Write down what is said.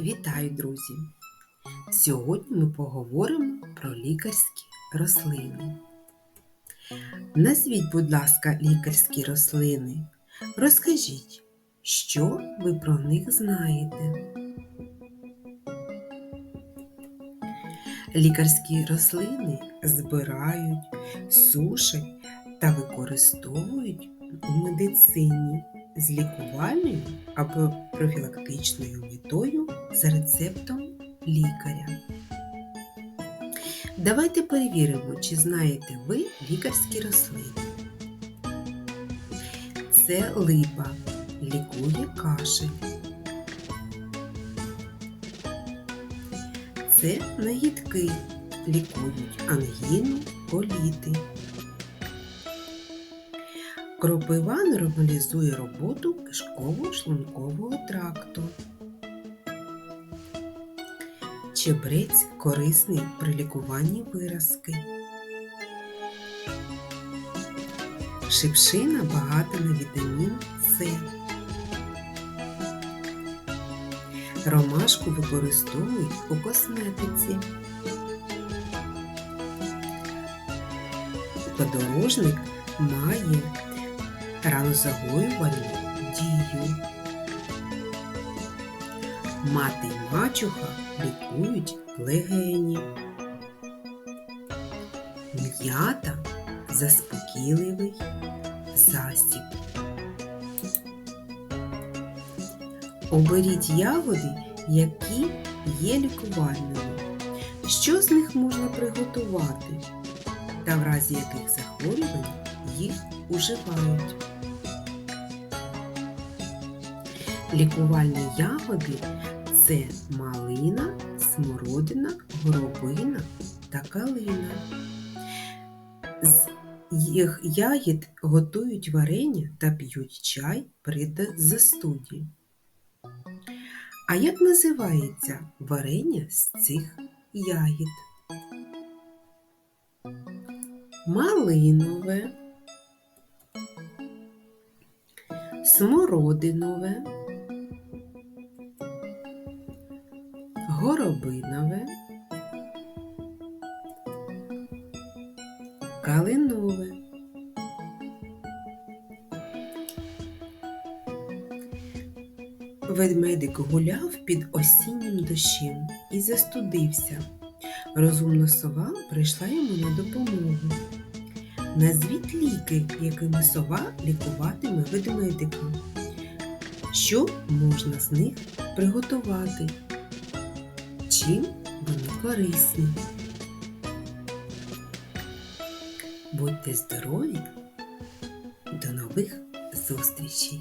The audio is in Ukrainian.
Вітаю, друзі! Сьогодні ми поговоримо про лікарські рослини. Назвіть, будь ласка, лікарські рослини. Розкажіть, що ви про них знаєте. Лікарські рослини збирають, сушать та використовують у медицині з лікувальною або профілактичною метою за рецептом лікаря. Давайте перевіримо, чи знаєте ви лікарські рослини. Це липа, лікує кашель. Це нагідки, лікують ангіну, коліти. Кропива нормалізує роботу кишково-шлункового тракту. Чебрець корисний при лікуванні виразки. Шипшина багата на вітамін С. Ромашку використовують у косметиці. Подорожник має ранозагоювальну дію. Мати й мачуха лікують легені. М'ята заспокійливий засіб. Оберіть ягоди, які є лікувальними. Що з них можна приготувати? Та в разі яких захворювань їх уживають. Лікувальні ягоди це малина, смородина, горобина та калина. З їх ягід готують варення та п'ють чай при застуді. А як називається варення з цих ягід? Малинове, смородинове, горобинове, калинове. Ведмедик гуляв під осіннім дощем і застудився. Розумна сова прийшла йому на допомогу. Назвіть ліки, якими сова лікуватиме ведмедика. Що можна з них приготувати? Чим вони корисні? Будьте здорові! До нових зустрічей!